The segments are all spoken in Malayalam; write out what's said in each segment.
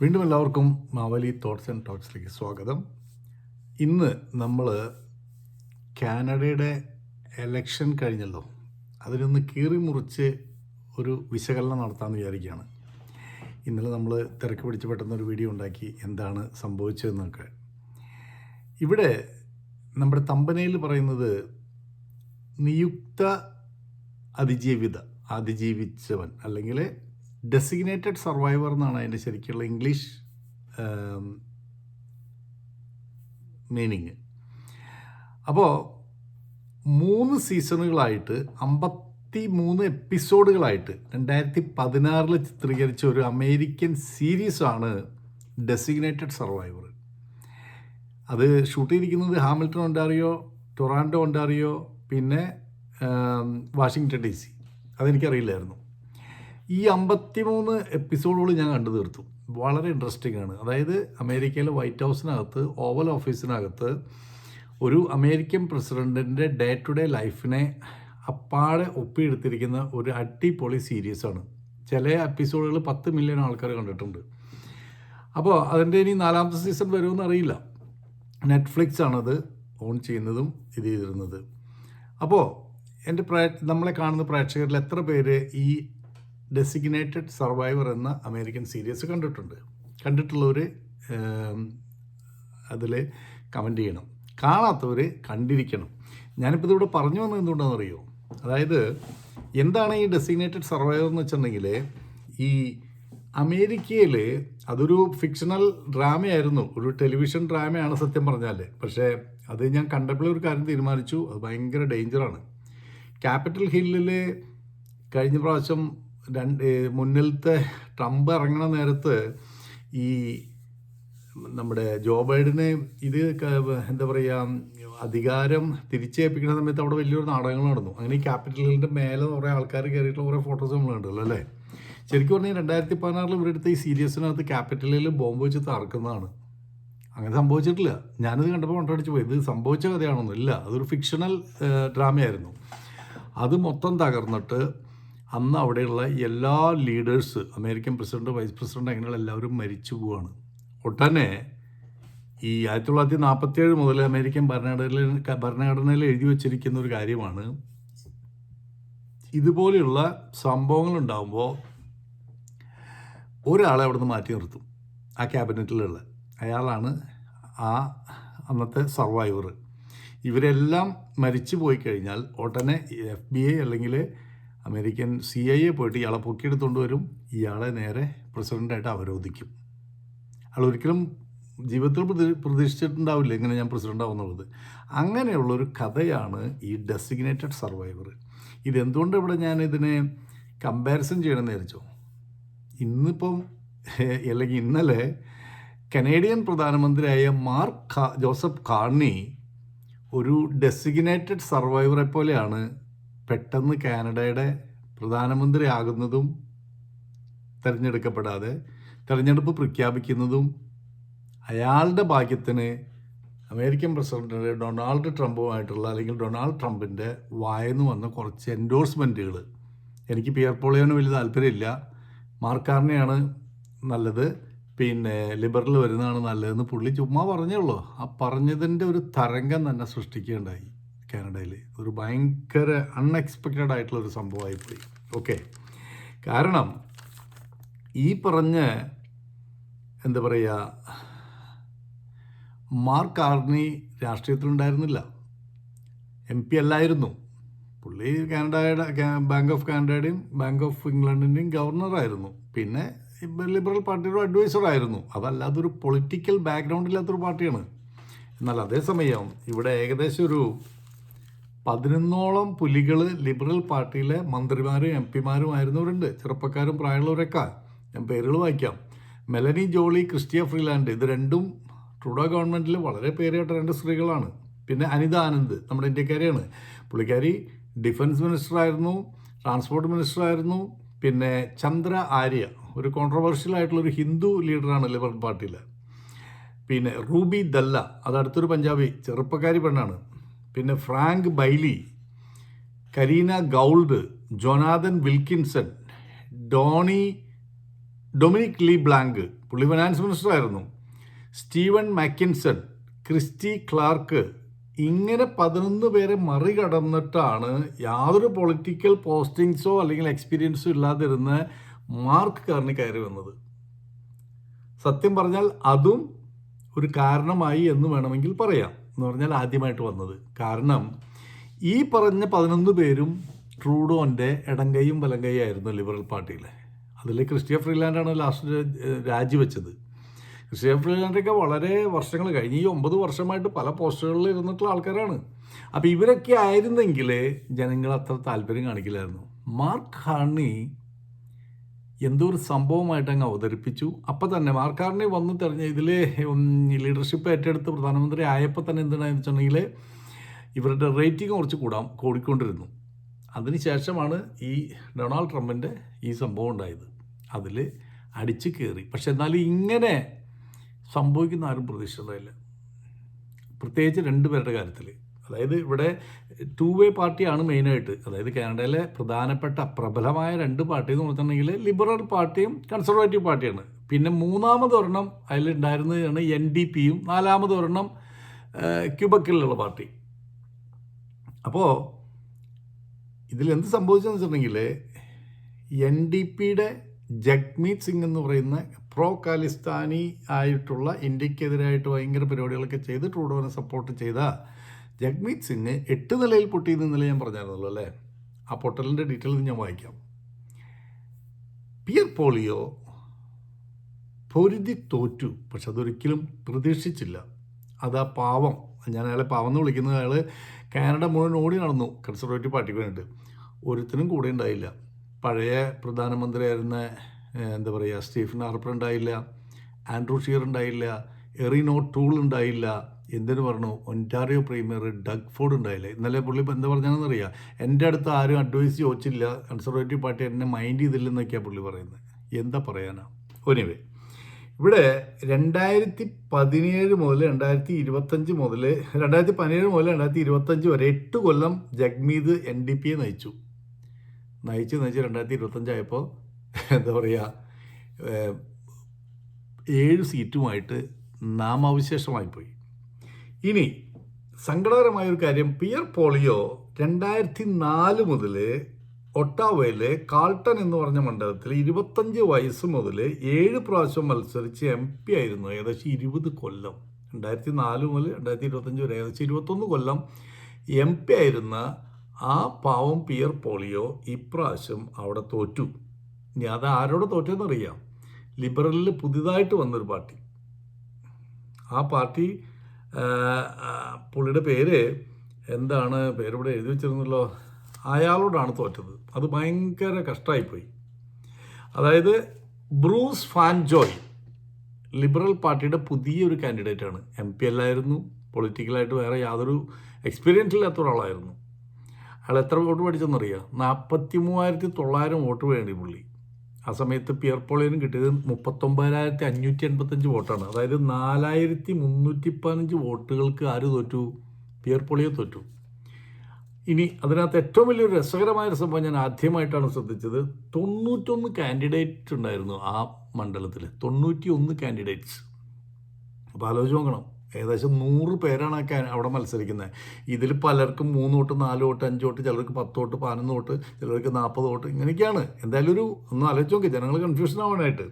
വീണ്ടും എല്ലാവർക്കും മാവലി തോട്ട്സ് ആൻഡ് ടോക്സിലേക്ക് സ്വാഗതം. ഇന്ന് നമ്മൾ കാനഡയുടെ എലക്ഷൻ കഴിഞ്ഞല്ലോ. അതിനൊന്ന് കീറി മുറിച്ച് ഒരു വിശകലനം നടത്താമെന്ന് വിചാരിക്കുകയാണ്. ഇന്നലെ നമ്മൾ തിരക്ക് പിടിച്ച് പെട്ടെന്നൊരു വീഡിയോ ഉണ്ടാക്കി എന്താണ് സംഭവിച്ചതെന്നൊക്കെ. ഇവിടെ നമ്മുടെ തമ്പനയിൽ പറയുന്നത് നിയുക്ത അതിജീവിത അതിജീവിച്ചവൻ അല്ലെങ്കിൽ ഡെസിഗ്നേറ്റഡ് സർവൈവർ എന്നാണ് അതിന്റെ ശരിക്കുള്ള ഇംഗ്ലീഷ് മീനിങ് അപ്പോൾ മൂന്ന് സീസണുകളായിട്ട് അമ്പത്തി മൂന്ന് എപ്പിസോഡുകളായിട്ട് രണ്ടായിരത്തി പതിനാറിൽ ചിത്രീകരിച്ച ഒരു അമേരിക്കൻ സീരീസാണ് ഡെസിഗ്നേറ്റഡ് സർവൈവർ അത് ഷൂട്ട് ചെയ്തിരിക്കുന്നത് ഹാമിൽട്ടൺ ഒണ്ടാറിയോ ടൊറാൻഡോ ഒണ്ടാറിയോ പിന്നെ ആം, വാഷിങ്ടൺ ഡി സി. അതെനിക്കറിയില്ലായിരുന്നു. ഈ അമ്പത്തിമൂന്ന് എപ്പിസോഡുകൾ ഞാൻ കണ്ടു തീർത്തു. വളരെ ഇൻട്രസ്റ്റിംഗ് ആണ്. അതായത് അമേരിക്കയിലെ വൈറ്റ് ഹൗസിനകത്ത് ഓവൽ ഓഫീസിനകത്ത് ഒരു അമേരിക്കൻ പ്രസിഡന്റിന്റെ ഡേ ടു ഡേ ലൈഫിനെ അപ്പാടെ ഒപ്പിയെടുത്തിരിക്കുന്ന ഒരു അടിപൊളി സീരീസാണ്. ചില എപ്പിസോഡുകൾ പത്ത് മില്യൺ ആൾക്കാർ കണ്ടിട്ടുണ്ട്. അപ്പോൾ അതിന്റെ ഇനി നാലാമത്തെ സീസൺ വരുമെന്ന് അറിയില്ല. നെറ്റ്ഫ്ലിക്സ് ആണത് ഓൺ ചെയ്യുന്നതും ഇത് ചെയ്തിരുന്നത്. അപ്പോൾ എന്റെ പ്രേ നമ്മളെ കാണുന്ന പ്രേക്ഷകരിൽ എത്ര പേര് ഈ ഡെസിഗ്നേറ്റഡ് സർവൈവർ എന്ന അമേരിക്കൻ സീരീസ് കണ്ടിട്ടുണ്ട്. കണ്ടിട്ടുള്ളവർ അതിൽ കമന്റ് ചെയ്യണം. കാണാത്തവർ കണ്ടിരിക്കണം. ഞാനിപ്പോൾ ഇതിവിടെ പറഞ്ഞു വന്നത് എന്തുകൊണ്ടാണെന്ന് അറിയോ? അതായത് എന്താണ് ഈ ഡെസിഗ്നേറ്റഡ് സർവൈവർ എന്ന് വെച്ചിട്ടുണ്ടെങ്കിൽ ഈ അമേരിക്കയിൽ അതൊരു ഫിക്ഷണൽ ഡ്രാമയായിരുന്നു ഒരു ടെലിവിഷൻ ഡ്രാമയാണ് സത്യം പറഞ്ഞാൽ പക്ഷേ അത് ഞാൻ കണ്ടപ്പോൾ ഒരു കാര്യം തീരുമാനിച്ചു. അത് ഭയങ്കര ഡേഞ്ചറാണ് ക്യാപിറ്റൽ ഹില്ലിൽ കഴിഞ്ഞ പ്രാവശ്യം രണ്ട് മുന്നിലത്തെ ട്രംപ് ഇറങ്ങണ നേരത്ത് ഈ നമ്മുടെ ജോ ബൈഡനെ ഇത് എന്താ പറയുക അധികാരം തിരിച്ചേൽപ്പിക്കുന്ന സമയത്ത് അവിടെ വലിയൊരു നാടകങ്ങൾ നടന്നു. അങ്ങനെ ഈ ക്യാപിറ്റലിന്റെ മേലെ കുറേ ആൾക്കാർ കയറിയിട്ടുള്ള കുറേ ഫോട്ടോസ് നമ്മൾ കണ്ടല്ലോ അല്ലേ? ശരിക്കും പറഞ്ഞാൽ രണ്ടായിരത്തി പതിനാറിൽ ഇവരെടുത്ത് ഈ സീരിയസിനകത്ത് ക്യാപിറ്റലിൽ ബോംബ് വെച്ച് തറക്കുന്നതാണ് അങ്ങനെ സംഭവിച്ചിട്ടില്ല. ഞാനിത് കണ്ടപ്പോൾ കൊണ്ടടിച്ച് പോയി. ഇത് സംഭവിച്ച കഥയാണൊന്നും ഇല്ല അതൊരു ഫിക്ഷണൽ ഡ്രാമയായിരുന്നു അത് മൊത്തം തകർന്നിട്ട് അന്ന് അവിടെയുള്ള എല്ലാ leaders American president vice president അങ്ങനെയുള്ള എല്ലാവരും മരിച്ചു പോവാണ്. ഒട്ടനെ ഈ ആയിരത്തി തൊള്ളായിരത്തി നാൽപ്പത്തി ഏഴ് മുതൽ അമേരിക്കൻ ഭരണഘടനയിൽ ഭരണഘടനയിൽ എഴുതി വച്ചിരിക്കുന്ന ഒരു കാര്യമാണ്. ഇതുപോലെയുള്ള സംഭവങ്ങൾ ഉണ്ടാകുമ്പോൾ ഒരാളെ അവിടെ നിന്ന് മാറ്റി നിർത്തും. ആ ക്യാബിനറ്റിലുള്ള അയാളാണ് ആ അന്നത്തെ സർവൈവർ. ഇവരെല്ലാം മരിച്ചു പോയി കഴിഞ്ഞാൽ ഉടനെ എഫ് ബി ഐ അല്ലെങ്കിൽ അമേരിക്കൻ സി ഐ എ പോയിട്ട് ഇയാളെ പൊക്കിയെടുത്തുകൊണ്ട് വരും. ഇയാളെ നേരെ പ്രസിഡന്റായിട്ട് അവരോധിക്കും. അയാൾ ഒരിക്കലും ജീവിതത്തിൽ പ്രതി പ്രതീക്ഷിച്ചിട്ടുണ്ടാവില്ല ഇങ്ങനെ ഞാൻ പ്രസിഡന്റ് ആവുന്നുള്ളത് അങ്ങനെയുള്ളൊരു കഥയാണ് ഈ ഡെസിഗ്നേറ്റഡ് സർവൈവർ ഇതെന്തുകൊണ്ട് ഇവിടെ ഞാൻ ഇതിനെ കമ്പാരിസൺ ചെയ്യണമെന്ന് വിചാരിച്ചോ? ഇന്നിപ്പം അല്ലെങ്കിൽ ഇന്നലെ കനേഡിയൻ പ്രധാനമന്ത്രിയായ മാർക്ക് ജോസഫ് കാർണി ഒരു ഡെസിഗ്നേറ്റഡ് സർവൈവറെ പോലെയാണ് പെട്ടെന്ന് കാനഡയുടെ പ്രധാനമന്ത്രി ആകുന്നതും തിരഞ്ഞെടുക്കപ്പെടാതെ തിരഞ്ഞെടുപ്പ് പ്രഖ്യാപിക്കുന്നതും അയാളുടെ ഭാഗ്യത്തിന് അമേരിക്കൻ പ്രസിഡന്റ് ഡൊണാൾഡ് ട്രംപുമായിട്ടുള്ള അല്ലെങ്കിൽ ഡൊണാൾഡ് ട്രംപിന്റെ വായന്ന് വന്ന കുറച്ച് എൻഡോഴ്സ്മെന്റുകൾ എനിക്ക് പിയർ പോളിയോന് വലിയ താല്പര്യമില്ല. മാർക്കാറിനെയാണ് നല്ലത്. പിന്നെ ലിബറൽ വരുന്നതാണ് നല്ലതെന്ന് പുള്ളി ചുമ്മാ പറഞ്ഞേ ഉള്ളൂ. ആ പറഞ്ഞതിന്റെ ഒരു തരംഗം തന്നെ സൃഷ്ടിക്കുകയുണ്ടായി. കാനഡയിൽ. ഒരു ഭയങ്കര അൺഎക്സ്പെക്റ്റഡ് ആയിട്ടുള്ള ഒരു സംഭവമായി പോയി. ഓക്കെ കാരണം ഈ പറഞ്ഞ എന്താ പറയുക മാർക്ക് ആർണി രാഷ്ട്രീയത്തിലുണ്ടായിരുന്നില്ല. എം പി അല്ലായിരുന്നു. പുള്ളി കാനഡയുടെ ബാങ്ക് ഓഫ് കാനഡയുടെയും ബാങ്ക് ഓഫ് ഇംഗ്ലണ്ടിന്റെയും ഗവർണറായിരുന്നു പിന്നെ ലിബറൽ പാർട്ടിയുടെ അഡ്വൈസറായിരുന്നു അതല്ലാതെ ഒരു പൊളിറ്റിക്കൽ ബാക്ക്ഗ്രൗണ്ട് ഇല്ലാത്തൊരു പാർട്ടിയാണ്. എന്നാൽ അതേസമയം ഇവിടെ ഏകദേശം ഒരു പതിനൊന്നോളം പുലികൾ ലിബറൽ പാർട്ടിയിലെ മന്ത്രിമാരും എം പിമാരും ആയിരുന്നവരുണ്ട്. ചെറുപ്പക്കാരും പ്രായമുള്ളവരൊക്കെ. ഞാൻ പേരുകൾ വായിക്കാം. മെലനി ജോളി ക്രിസ്റ്റിയ ഫ്രീലാൻഡ് ഇത് രണ്ടും ട്രൂഡോ ഗവൺമെന്റിൽ വളരെ പേരുകേട്ട രണ്ട് സ്ത്രീകളാണ്. പിന്നെ അനിത ആനന്ദ് നമ്മുടെ ഇന്ത്യക്കാരിയാണ്. പുള്ളിക്കാരി ഡിഫൻസ് മിനിസ്റ്റർ ആയിരുന്നു ട്രാൻസ്പോർട്ട് മിനിസ്റ്റർ ആയിരുന്നു പിന്നെ ചന്ദ്ര ആര്യ ഒരു കോൺട്രവേഴ്ഷ്യൽ ആയിട്ടുള്ള ഒരു ഹിന്ദു ലീഡറാണ് ലിബറൽ പാർട്ടിയിൽ പിന്നെ റൂബി ദല്ല അത് അടുത്തൊരു പഞ്ചാബി ചെറുപ്പക്കാരി പെണ്ണാണ്. പിന്നെ Frank Baylis Karina Gould Jonathan Wilkinson Doni Dominic LeBlanc പുള്ളി ഫിനാൻസ് മിനിസ്റ്റർ ആയിരുന്നു. സ്റ്റീവൻ മാക്കിൻസൺ ക്രിസ്റ്റി ക്ലാർക്ക് ഇങ്ങനെ പതിനൊന്ന് പേരെ മറികടന്നിട്ടാണ് യാതൊരു പൊളിറ്റിക്കൽ പോസ്റ്റിങ്സോ അല്ലെങ്കിൽ എക്സ്പീരിയൻസോ ഇല്ലാതിരുന്ന മാർക്ക് കാരണം കയറി വന്നത്. സത്യം പറഞ്ഞാൽ അതും ഒരു കാരണമായി എന്ന് വേണമെങ്കിൽ പറയാം. എന്ന് പറഞ്ഞാൽ ആദ്യമായിട്ട് വന്നത്. കാരണം ഈ പറഞ്ഞ പതിനൊന്ന് പേരും ട്രൂഡോന്റെ ഇടങ്കയും വലങ്കയും ആയിരുന്നു ലിബറൽ പാർട്ടിയിലെ അതിൽ ക്രിസ്റ്റിയ ഫ്രീലാൻഡാണ് ലാസ്റ്റ് രാജിവെച്ചത്. ക്രിസ്റ്റിയ ഫ്രീലാൻഡൊക്കെ വളരെ വർഷങ്ങൾ കഴിഞ്ഞ് ഈ ഒമ്പത് വർഷമായിട്ട് പല പോസ്റ്റുകളിൽ ഇരുന്നിട്ടുള്ള ആൾക്കാരാണ്. അപ്പോൾ ഇവരൊക്കെ ആയിരുന്നെങ്കിൽ ജനങ്ങൾ അത്ര താല്പര്യം കാണിക്കില്ലായിരുന്നു. മാർക്ക് ഹാർണി എന്തോ ഒരു സംഭവമായിട്ട് അങ്ങ് അവതരിപ്പിച്ചു. അപ്പം തന്നെ മാർക്കാറിനെ വന്ന് തെരഞ്ഞ ഇതിൽ ലീഡർഷിപ്പ് ഏറ്റെടുത്ത് പ്രധാനമന്ത്രി ആയപ്പോൾ തന്നെ എന്തിനാന്ന് വെച്ചിട്ടുണ്ടെങ്കിൽ ഇവരുടെ റേറ്റിംഗ് കുറച്ച് കൂടാം കൂടിക്കൊണ്ടിരുന്നു. അതിനുശേഷമാണ് ഈ ഡൊണാൾഡ് ട്രംപിന്റെ ഈ സംഭവം ഉണ്ടായത്. അതിൽ അടിച്ചു കയറി പക്ഷെ എന്നാലും ഇങ്ങനെ സംഭവിക്കുന്ന ആരും പ്രതീക്ഷിച്ചതായില്ല. പ്രത്യേകിച്ച് രണ്ടുപേരുടെ കാര്യത്തിൽ അതായത് ഇവിടെ ടു വേ പാർട്ടിയാണ് മെയിനായിട്ട് അതായത് കാനഡയിലെ പ്രധാനപ്പെട്ട പ്രബലമായ രണ്ട് പാർട്ടി എന്ന് പറഞ്ഞിട്ടുണ്ടെങ്കിൽ ലിബറൽ പാർട്ടിയും കൺസർവേറ്റീവ് പാർട്ടിയാണ്. പിന്നെ മൂന്നാമത് ഒരെണ്ണം അതിലുണ്ടായിരുന്നതാണ് എൻ ഡി പിയും നാലാമത് ഒരെണ്ണം ക്യൂബക്കിലുള്ള പാർട്ടി. അപ്പോൾ ഇതിലെന്ത് സംഭവിച്ചതെന്ന് വെച്ചിട്ടുണ്ടെങ്കിൽ എൻ ഡി പിയുടെ ജഗ്മീത് സിംഗ് എന്ന് പറയുന്ന പ്രോ കാലിസ്ഥാനി ആയിട്ടുള്ള ഇന്ത്യക്കെതിരായിട്ട് ഭയങ്കര പരിപാടികളൊക്കെ ചെയ്ത് ട്രൂഡോനെ സപ്പോർട്ട് ചെയ്ത ജഗ്മീത് സിംഗ് എട്ട് നിലയിൽ പൊട്ടിയെന്ന് ഇന്നലെ ഞാൻ പറഞ്ഞായിരുന്നല്ലോ അല്ലേ? ആ പൊട്ടലിന്റെ ഡീറ്റെയിൽ ഞാൻ വായിക്കാം. പിയർ പോളിയോ പൊരുതി തോറ്റു പക്ഷെ അതൊരിക്കലും പ്രതീക്ഷിച്ചില്ല. അത് ആ പാവം. ഞാൻ അയാളെ പാവം എന്ന് വിളിക്കുന്നത് അയാൾ കാനഡ മുഴുവൻ ഓടി നടന്നു കൺസർവേറ്റീവ് പാർട്ടിക്ക് വേണ്ടിയിട്ട്. ഒരുത്തിനും കൂടെ ഉണ്ടായില്ല. പഴയ പ്രധാനമന്ത്രിയായിരുന്ന എന്താ പറയുക സ്റ്റീഫൻ ഹാർപ്പർ ഉണ്ടായില്ല ആൻഡ്രൂ ഷീർ ഉണ്ടായില്ല എറിനോ ടൂൾ ഉണ്ടായില്ല എന്തിനു പറഞ്ഞു? ഒന്റാറിയോ പ്രീമിയർ ഡഗ് ഫോർഡ് ഉണ്ടായില്ല? ഇന്നലെ പുള്ളി ഇപ്പം എന്താ പറഞ്ഞാണെന്ന് അറിയാം? എന്റെ അടുത്ത് ആരും അഡ്വൈസ് ചോദിച്ചില്ല. കൺസർവേറ്റീവ് പാർട്ടി എന്നെ മൈൻഡ് ചെയ്തില്ലെന്നൊക്കെയാണ് പുള്ളി പറയുന്നത്. എന്താ പറയാനാ? ഒനിവേ ഇവിടെ രണ്ടായിരത്തി പതിനേഴ് മുതൽ രണ്ടായിരത്തി ഇരുപത്തഞ്ച് മുതൽ രണ്ടായിരത്തി പതിനേഴ് മുതൽ രണ്ടായിരത്തി ഇരുപത്തഞ്ച് വരെ എട്ട് കൊല്ലം ജഗ്മീത് എൻ ഡി പിയെ നയിച്ചു. നയിച്ച് നയിച്ച് രണ്ടായിരത്തി ഇരുപത്തഞ്ചായപ്പോൾ എന്താ പറയുക ഏഴ് സീറ്റുമായിട്ട് നാമാവിശേഷമായിപ്പോയി ഇനി സങ്കടകരമായ ഒരു കാര്യം. പിയർ പോളിയോ രണ്ടായിരത്തി നാല് മുതൽ ഒട്ടാവയിലെ കാൾട്ടൺ എന്ന് പറഞ്ഞ മണ്ഡലത്തിൽ ഇരുപത്തഞ്ച് വയസ്സ് മുതൽ ഏഴ് പ്രാവശ്യം മത്സരിച്ച് എം പി ആയിരുന്നു. ഏകദേശം ഇരുപത് കൊല്ലം. രണ്ടായിരത്തി നാല് മുതൽ രണ്ടായിരത്തി ഇരുപത്തഞ്ച് വരെ ഏകദേശം ഇരുപത്തൊന്ന് കൊല്ലം എം പി ആയിരുന്ന ആ പാവം പിയർ പോളിയോ ഇപ്രാവശ്യം അവിടെ തോറ്റു. ഇനി അത് ആരോട് തോറ്റെന്നറിയാം ലിബറലിൽ പുതിയതായിട്ട് വന്നൊരു പാർട്ടി. ആ പാർട്ടി പുള്ളിയുടെ പേര് എന്താണ്? പേരിവിടെ എഴുതി വെച്ചിരുന്നല്ലോ. അയാളോടാണ് തോറ്റത്. അത് ഭയങ്കര കഷ്ടമായിപ്പോയി അതായത് ബ്രൂസ് ഫാൻ ജോയ് ലിബറൽ പാർട്ടിയുടെ പുതിയൊരു കാൻഡിഡേറ്റാണ് എം പി അല്ലായിരുന്നു. പൊളിറ്റിക്കലായിട്ട് വേറെ യാതൊരു എക്സ്പീരിയൻസ് ഇല്ലാത്ത ഒരാളായിരുന്നു. അയാൾ എത്ര വോട്ട് പഠിച്ചെന്നറിയാം നാൽപ്പത്തി മൂവായിരത്തി തൊള്ളായിരം വോട്ട് വേണ്ടി പുള്ളി. ആ സമയത്ത് പിയർ പോളിയനും കിട്ടിയത് മുപ്പത്തൊമ്പതിനായിരത്തി അഞ്ഞൂറ്റി എൺപത്തഞ്ച് വോട്ടാണ്. അതായത് നാലായിരത്തി മുന്നൂറ്റി പതിനഞ്ച് വോട്ടുകൾക്ക് ആര് തോറ്റു? പിയർ പോളിയോ തോറ്റു. ഇനി അതിനകത്ത് ഏറ്റവും വലിയൊരു രസകരമായ ഒരു സംഭവം ഞാൻ ആദ്യമായിട്ടാണ് ശ്രദ്ധിച്ചത്. തൊണ്ണൂറ്റൊന്ന് കാൻഡിഡേറ്റ് ഉണ്ടായിരുന്നു ആ മണ്ഡലത്തിൽ തൊണ്ണൂറ്റി ഒന്ന് കാൻഡിഡേറ്റ്സ് അപ്പോൾ ആലോചിച്ച് നോക്കണം. ഏകദേശം നൂറ് പേരാണ് അവിടെ മത്സരിക്കുന്നത്. ഇതിൽ പലർക്കും മൂന്ന് തൊട്ട് നാല് തൊട്ട് അഞ്ച് തൊട്ട് ചിലർക്ക് പത്ത് തൊട്ട് പതിനൊന്ന് തൊട്ട് ചിലർക്ക് നാൽപ്പത് തൊട്ട് ഇങ്ങനെയൊക്കെയാണ്. എന്തായാലും ഒരു ഒന്ന് ആലോചിച്ച് നോക്കി ജനങ്ങൾ കൺഫ്യൂഷൻ ആവാനായിട്ട്.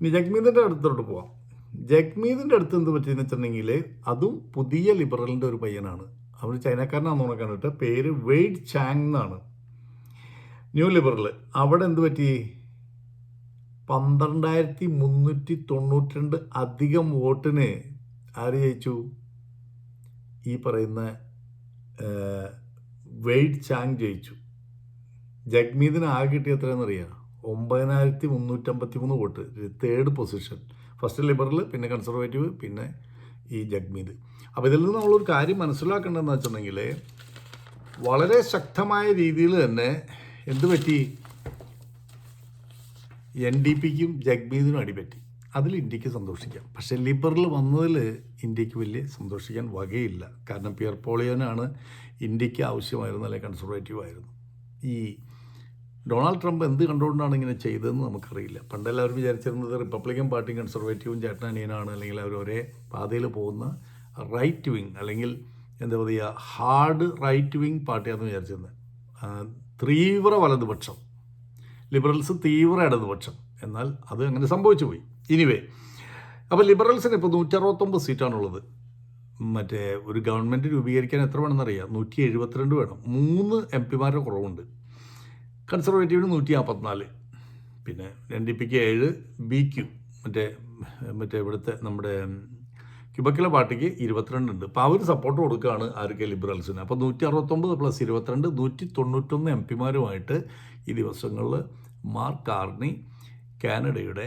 ഇനി ജഗ്മീതിന്റെ അടുത്തോട്ട് പോവാം. ജഗ്മീതിന്റെ അടുത്ത് എന്ത് പറ്റിയെന്ന് വെച്ചിട്ടുണ്ടെങ്കിൽ അതും പുതിയ ലിബറലിന്റെ ഒരു പയ്യനാണ്. അവർ ചൈനക്കാരനാണെന്ന് തോന്നുന്നു കണ്ടിട്ട് പേര് വെയ്ഡ് ചാങ് എന്നാണ്. ന്യൂ ലിബറൽ അവിടെ എന്ത് പറ്റി? പന്ത്രണ്ടായിരത്തി മുന്നൂറ്റി തൊണ്ണൂറ്റി രണ്ട് അധികം വോട്ടിന് ആര് ജയിച്ചു? ഈ പറയുന്ന വെയ്ഡ് ചാങ് ജയിച്ചു. ജഗ്മീതിന് ആകെ കിട്ടിയ എത്രയാണെന്നറിയാം ഒമ്പതിനായിരത്തി മുന്നൂറ്റമ്പത്തി മൂന്ന് vote third position first liberal പിന്നെ കൺസർവേറ്റീവ് പിന്നെ ഈ ജഗ്മീത്. അപ്പോൾ ഇതിൽ നിന്ന് നമ്മളൊരു കാര്യം മനസ്സിലാക്കേണ്ടതെന്ന് വെച്ചിട്ടുണ്ടെങ്കിൽ വളരെ ശക്തമായ രീതിയിൽ തന്നെ എന്ത് പറ്റി? എൻ ഡി പിക്കും ജഗ്മീതിനും അടിപറ്റി. അതിൽ ഇന്ത്യയ്ക്ക് സന്തോഷിക്കാം. പക്ഷേ ലിബറൽ വന്നതിൽ ഇന്ത്യയ്ക്ക് വലിയ സന്തോഷിക്കാൻ വകയില്ല. കാരണം പിയർ പോളിയോനാണ് ഇന്ത്യയ്ക്ക് ആവശ്യമായിരുന്ന അല്ലെങ്കിൽ കൺസർവേറ്റീവ് ആയിരുന്നു. ഈ ഡൊണാൾഡ് ട്രംപ് എന്ത് കണ്ടുകൊണ്ടാണ് ഇങ്ങനെ ചെയ്തതെന്ന് നമുക്കറിയില്ല. പണ്ട് എല്ലാവരും വിചാരിച്ചിരുന്നത് റിപ്പബ്ലിക്കൻ പാർട്ടിയും കൺസർവേറ്റീവും ചേട്ടനനിയനാണ് അല്ലെങ്കിൽ അവർ ഒരേ പാതയിൽ പോകുന്ന റൈറ്റ് വിങ് അല്ലെങ്കിൽ എന്താ പറയുക ഹാർഡ് റൈറ്റ് വിങ് പാർട്ടിയാണെന്ന് വിചാരിച്ചിരുന്നത്. തീവ്ര വലതുപക്ഷം. ലിബറൽസ് തീവ്ര ഇടതുപക്ഷം. എന്നാൽ അത് അങ്ങനെ സംഭവിച്ചു പോയി ഇനിവേ അപ്പോൾ ലിബറൽസിന് ഇപ്പോൾ നൂറ്ററുപത്തൊമ്പത് സീറ്റാണുള്ളത്. മറ്റേ ഒരു ഗവൺമെന്റ് രൂപീകരിക്കാൻ എത്ര വേണമെന്നറിയാം? നൂറ്റി എഴുപത്തിരണ്ട് വേണം. മൂന്ന് എം പിമാരുടെ കുറവുണ്ട്. കൺസർവേറ്റീവിന് നൂറ്റി നാൽപ്പത്തിനാല് പിന്നെ എൻ ഡി പിക്ക് ഏഴ് ബി ക്യു മറ്റേ മറ്റേ ഇവിടുത്തെ നമ്മുടെ ക്യുബക്കിലെ പാർട്ടിക്ക് ഇരുപത്തിരണ്ടുണ്ട് അപ്പോൾ അവർ സപ്പോർട്ട് കൊടുക്കുകയാണ് ആർക്ക് ലിബറൽസിന് അപ്പോൾ നൂറ്റി അറുപത്തൊമ്പത് പ്ലസ് ഇരുപത്തിരണ്ട് നൂറ്റി തൊണ്ണൂറ്റൊന്ന് എം പിമാരുമായിട്ട് ഈ ദിവസങ്ങളിൽ മാർക്ക് കാർണി കാനഡയുടെ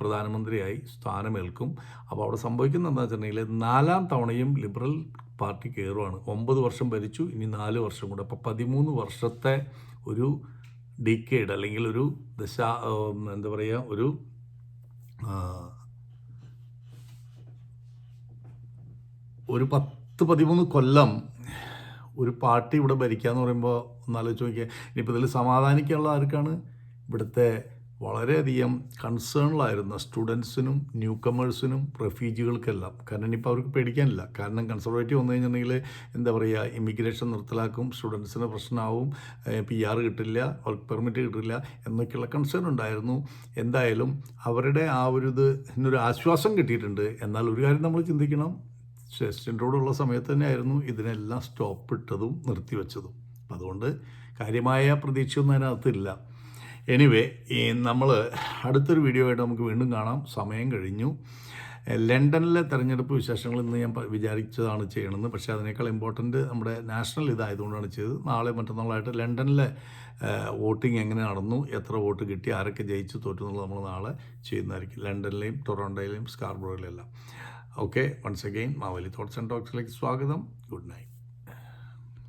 പ്രധാനമന്ത്രിയായി സ്ഥാനമേൽക്കും. അപ്പോൾ അവിടെ സംഭവിക്കുന്നത് എന്താ വെച്ചിട്ടുണ്ടെങ്കിൽ നാലാം തവണയും ലിബറൽ പാർട്ടി കയറുവാണ്. ഒമ്പത് വർഷം ഭരിച്ചു ഇനി നാല് വർഷം കൂടെ. അപ്പോൾ പതിമൂന്ന് വർഷത്തെ ഒരു ഡിക്കേഡ് അല്ലെങ്കിൽ ഒരു ദശ എന്താ പറയുക ഒരു ഒരു പത്ത് പതിമൂന്ന് കൊല്ലം ഒരു പാർട്ടി ഇവിടെ ഭരിക്കുക എന്ന് പറയുമ്പോൾ ഒന്നാലോചിച്ച് നോക്കിയാൽ ഇനിയിപ്പോൾ ഇതിൽ സമാധാനിക്കാനുള്ള ആർക്കാണ്? ഇവിടുത്തെ വളരെയധികം കൺസേണിലായിരുന്ന സ്റ്റുഡൻസിനും ന്യൂ കമേഴ്സിനും റെഫ്യൂജികൾക്കെല്ലാം കാരണം ഇനിയിപ്പോൾ അവർക്ക് പേടിക്കാനില്ല. കാരണം കൺസർവേറ്റീവ് വന്നു കഴിഞ്ഞിട്ടുണ്ടെങ്കിൽ എന്താ പറയുക ഇമിഗ്രേഷൻ നിർത്തലാക്കും സ്റ്റുഡൻസിന് പ്രശ്നമാവും പി ആർ കിട്ടില്ല വർക്ക് പെർമിറ്റ് കിട്ടില്ല എന്നൊക്കെയുള്ള കൺസേൺ ഉണ്ടായിരുന്നു. എന്തായാലും അവരുടെ ആ ഒരു ഇത് ഇതിനൊരു ആശ്വാസം കിട്ടിയിട്ടുണ്ട്. എന്നാൽ ഒരു കാര്യം നമ്മൾ ചിന്തിക്കണം. ചെസ്റ്റിന്റോടുള്ള സമയത്ത് തന്നെയായിരുന്നു ഇതിനെല്ലാം സ്റ്റോപ്പ് ഇട്ടതും നിർത്തിവെച്ചതും. അതുകൊണ്ട് കാര്യമായ പ്രതീക്ഷയൊന്നും അതിനകത്തില്ല. എനിവേ ഈ നമ്മൾ അടുത്തൊരു വീഡിയോ ആയിട്ട് നമുക്ക് വീണ്ടും കാണാം. സമയം കഴിഞ്ഞു. ലണ്ടനിലെ തെരഞ്ഞെടുപ്പ് വിശേഷങ്ങൾ ഇന്ന് ഞാൻ വിചാരിച്ചതാണ് ചെയ്യണമെന്ന്. പക്ഷേ അതിനേക്കാൾ ഇമ്പോർട്ടന്റ് നമ്മുടെ നാഷണൽ ഇതായതുകൊണ്ടാണ് ചെയ്തത്. നാളെ മറ്റന്നാളായിട്ട് ലണ്ടനിലെ വോട്ടിംഗ് എങ്ങനെ നടന്നു എത്ര വോട്ട് കിട്ടി ആരൊക്കെ ജയിച്ചു തോറ്റു എന്നുള്ളത് നമ്മൾ നാളെ ചെയ്യുന്നതായിരിക്കും. ലണ്ടനിലെയും ടൊറോണ്ടോയിലെയും സ്കാർബോയിലെല്ലാം okay once again Maveli thoughts and ടോക്സിലേക്ക് സ്വാഗതം. Good night